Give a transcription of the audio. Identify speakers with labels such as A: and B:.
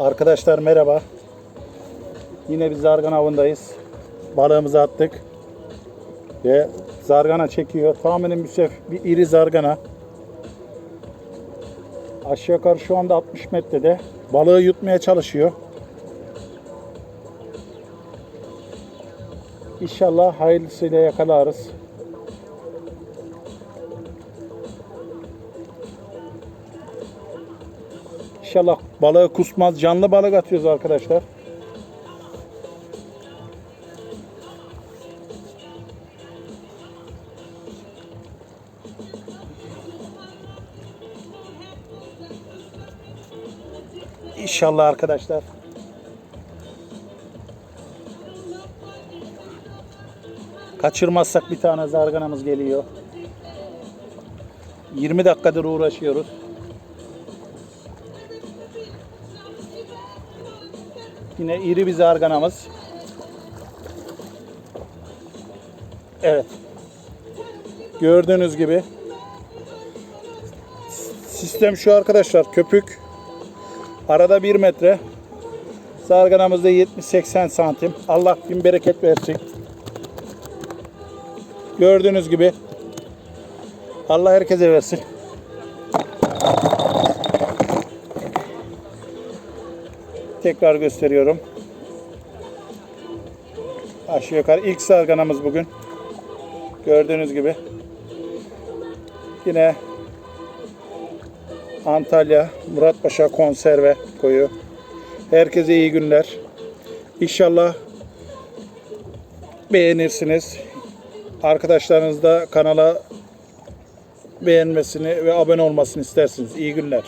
A: Arkadaşlar merhaba. Yine biz zargana avındayız. Balığımızı attık. Ve zargana çekiyor. Tahminim bir, sef, bir iri zargana. Aşağı yukarı şu anda 60 metrede. Balığı yutmaya çalışıyor. İnşallah hayırlısıyla yakalarız. İnşallah balığı kusmaz. Canlı balık atıyoruz arkadaşlar. İnşallah arkadaşlar. Kaçırmazsak bir tane zarganamız geliyor. 20 dakikadır uğraşıyoruz. Yine iri bir zarganamız. Evet. Gördüğünüz gibi. Sistem şu arkadaşlar köpük. Arada 1 metre. Zarganamızda 70-80 santim. Allah bin bereket versin. Gördüğünüz gibi. Allah herkese versin tekrar gösteriyorum aşağı yukarı ilk zarganamız bugün gördüğünüz gibi yine Antalya Muratpaşa konserve koyu. Herkese iyi günler. İnşallah beğenirsiniz. Arkadaşlarınız da kanala beğenmesini ve abone olmasını istersiniz. İyi günler.